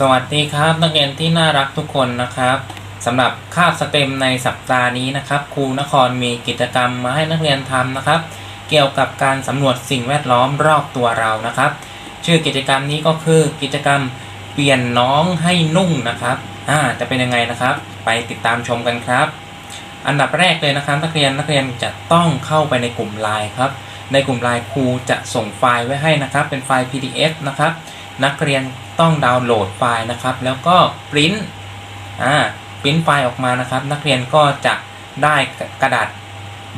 สวัสดีครับนักเรียนที่น่ารักทุกคนนะครับสำหรับคาบสเต็มในสัปดาห์นี้นะครับครูนครมีกิจกรรมมาให้นักเรียนทำนะครับ เกี่ยวกับการสำรวจสิ่งแวดล้อมรอบตัวเรานะครับ ชื่อกิจกรรมนี้ก็คือกิจกรรมเปลี่ยนน้องให้นุ่งนะครับอ่าจะเป็นยังไงนะครับ ไปติดตามชมกันครับ อันดับแรกเลยนะครับนักเรียนนักเรียนจะต้องเข้าไปในกลุ่มไลน์ครับในกลุ่มไลน์ครูจะส่งไฟล์ไว้ให้นะครับ เป็นไฟล์ PDF นะครับ นักเรียนต้องดาวน์โหลดไฟล์นะครับ แล้วก็ปริ้นอ่าปริ้นไฟล์ออกมานะครับ นักเรียนก็จะได้กระดาษ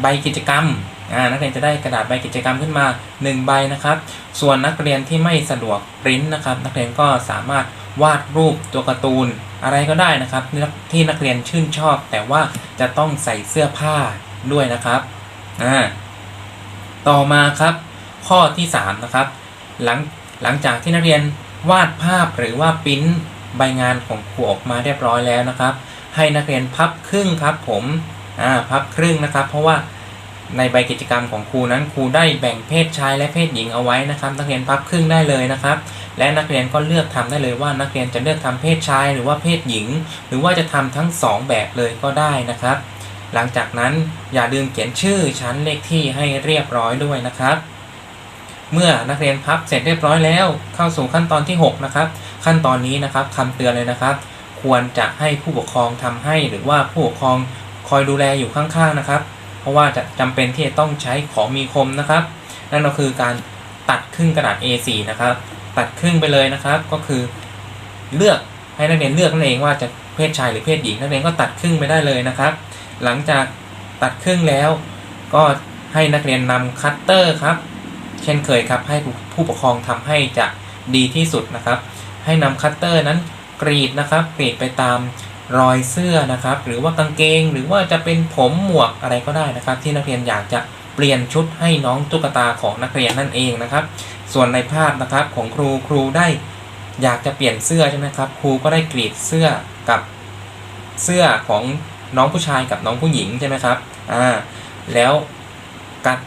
ใบกิจกรรมอ่านักเรียนจะได้กระดาษใบกิจกรรมขึ้นมา 1 ใบนะครับ ส่วนนักเรียนที่ไม่สะดวกปริ้นนะครับ นักเรียนก็สามารถวาดรูปตัวการ์ตูนอะไรก็ได้นะครับ ที่นักเรียนชื่นชอบ แต่ว่าจะต้องใส่เสื้อผ้าด้วยนะครับอ่าต่อมาครับ ข้อที่3นะครับหลัง หลังจากที่นักเรียนวาดภาพหรือว่าปริ้นใบงานของครูออกมาเรียบร้อยแล้วนะครับ ให้นักเรียนพับครึ่งครับผมอ่าพับครึ่งนะครับ เพราะว่าในใบกิจกรรมของครูนั้นครูได้แบ่งเพศชายและเพศหญิงเอาไว้นะครับ นักเรียนพับครึ่งได้เลยนะครับ และนักเรียนก็เลือกทำได้เลยว่านักเรียนจะเลือกทำเพศชายหรือว่าเพศหญิง หรือว่าจะทำทั้งสองแบบเลยก็ได้นะครับ หลังจากนั้นอย่าลืมเขียนชื่อชั้นเลขที่ให้เรียบร้อยด้วยนะครับ เมื่อนักเรียนพับเสร็จเรียบร้อยแล้ว เข้าสู่ขั้นตอนที่ 6 นะครับ ขั้นตอนนี้นะครับคำเตือนเลยนะครับ ควรจะให้ผู้ปกครองทำให้หรือว่าผู้ปกครองคอยดูแลอยู่ข้างๆนะครับ เพราะว่าจะจำเป็นที่จะต้องใช้ของมีคมนะครับ นั่นก็คือการตัดครึ่งกระดาษ A4 นะครับ ตัดครึ่งไปเลยนะครับ ก็คือเลือกให้นักเรียนเลือกนั่นเองว่าจะเพศชายหรือเพศหญิงนักเรียนก็ตัดครึ่งไปได้เลยนะครับ หลังจากตัดครึ่งแล้ว ก็ให้นักเรียนนำคัตเตอร์ครับ เช่นเคยครับ ให้ผู้ปกครองทำให้จะดีที่สุดนะครับ ให้นำคัตเตอร์นั้นกรีดนะครับ กรีดไปตามรอยเสื้อนะครับ หรือว่ากางเกง หรือว่าจะเป็นผมหมวกอะไรก็ได้นะครับ ที่นักเรียนอยากจะเปลี่ยนชุดให้น้องตุ๊กตาของนักเรียนนั่นเองนะครับ ส่วนในภาพนะครับของครูครูได้อยากจะเปลี่ยนเสื้อใช่ไหมครับ ครูก็ได้กรีดเสื้อกับเสื้อของน้องผู้ชายกับน้องผู้หญิงใช่ไหมครับ อ่า แล้ว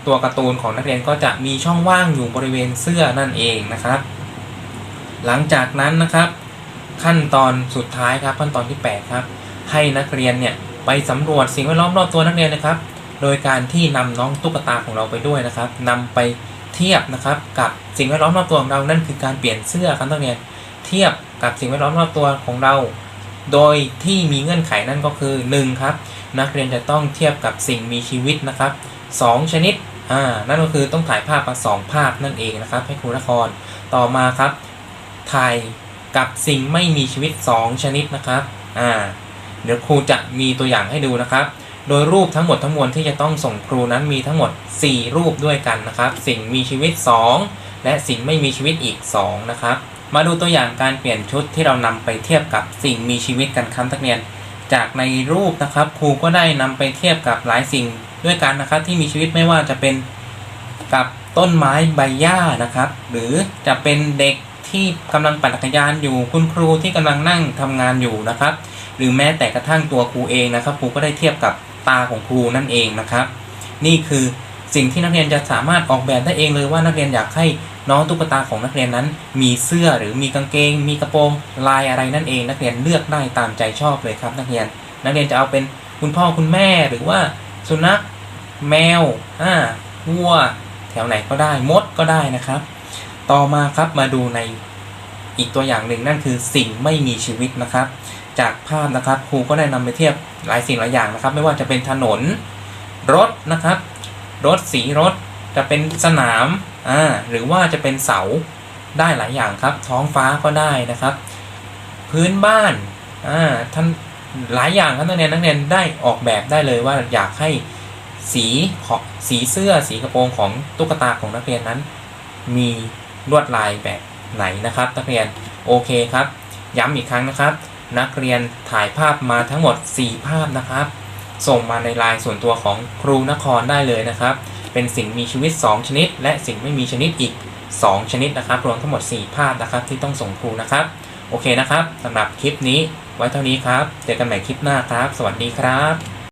ตัวการ์ตูนของนักเรียนก็จะมีช่องว่างอยู่บริเวณเสื้อนั่นเองนะครับ หลังจากนั้นนะครับ ขั้นตอนสุดท้ายครับขั้นตอนที่ 8 ครับ ให้นักเรียนเนี่ยไปสำรวจสิ่งแวดล้อมรอบตัวนักเรียนนะครับ โดยการที่นำน้องตุ๊กตาของเราไปด้วยนะครับนำไปเทียบนะครับกับสิ่งแวดล้อมรอบตัวของเรา นั่นคือการเปลี่ยนเสื้อครับนักเรียนเทียบกับสิ่งแวดล้อมรอบตัวของเรา โดยที่มีเงื่อนไขนั่นก็คือ 1 ครับ นักเรียนจะต้องเทียบกับสิ่งมีชีวิตนะครับ 2 ชนิดอ่านั่นก็คือต้องถ่ายภาพมาสองภาพนั่นเองนะครับให้ครูนครต่อมาครับถ่ายกับสิ่งไม่มีชีวิต 2 ชนิดนะครับอ่าเดี๋ยวครูจะมีตัวอย่างให้ดูนะครับ โดยรูปทั้งหมดทั้งมวลที่จะต้องส่งครูนั้นมีทั้งหมด 4 รูปด้วยกันนะครับ สิ่งมีชีวิต 2 และสิ่งไม่มีชีวิตอีก 2 นะครับ มาดูตัวอย่างการเปลี่ยนชุดที่เรานำไปเทียบกับสิ่งมีชีวิตกันครับนักเรียน จากในรูปนะครับ ครูก็ได้นำไปเทียบกับหลายสิ่ง ด้วยกันนะครับที่มีชีวิตไม่ว่าจะเป็นกับต้นไม้ใบหญ้านะครับ หรือจะเป็นเด็กที่กำลังปั่นจักรยานอยู่คุณครูที่กำลังนั่งทำงานอยู่นะครับ หรือแม้แต่กระทั่งตัวครูเองนะครับครูก็ได้เทียบกับตาของครูนั่นเองนะครับ นี่คือสิ่งที่นักเรียนจะสามารถออกแบบได้เองเลยว่านักเรียนอยากให้น้องตุ๊กตาของนักเรียนนั้น มีเสื้อหรือมีกางเกง มีกระโปรงลายอะไรนั่นเอง นักเรียนเลือกได้ตามใจชอบเลยครับ นักเรียน นักเรียนจะเอาเป็นคุณพ่อคุณแม่หรือว่า สุนัขแมวอ่าวัว แถวไหนก็ได้มดก็ได้นะครับ ต่อมาครับมาดูในอีกตัวอย่างหนึ่งนั่นคือสิ่งไม่มีชีวิตนะครับ จากภาพนะครับครูก็ได้นำไปเทียบหลายสิ่งหลายอย่างนะครับ ไม่ว่าจะเป็นถนน รถนะครับ รถสีรถจะเป็นสนามอ่าหรือว่าจะเป็นเสาได้หลายอย่างครับ ท้องฟ้าก็ได้นะครับ พื้นบ้านอ่าท่าน หลายอย่างครับนักเรียนนักเรียนได้ออกแบบได้เลยว่าอยากให้สีของสีเสื้อสีกระโปรงของตุ๊กตาของนักเรียนนั้น มีลวดลายแบบไหนนะครับ นักเรียนโอเคครับ ย้ำอีกครั้งนะครับ นักเรียนถ่ายภาพมาทั้งหมด 4 ภาพนะครับ ส่งมาในไลน์ส่วนตัวของครูนครได้เลยนะครับ เป็นสิ่งมีชีวิต 2 ชนิด และสิ่งไม่มีชนิดอีก 2 ชนิดนะครับ รวมทั้งหมด 4 ภาพนะครับที่ต้องส่งครูนะครับ โอเคนะครับสำหรับคลิปนี้ไว้เท่านี้ครับ เจอกันใหม่คลิปหน้าครับ สวัสดีครับ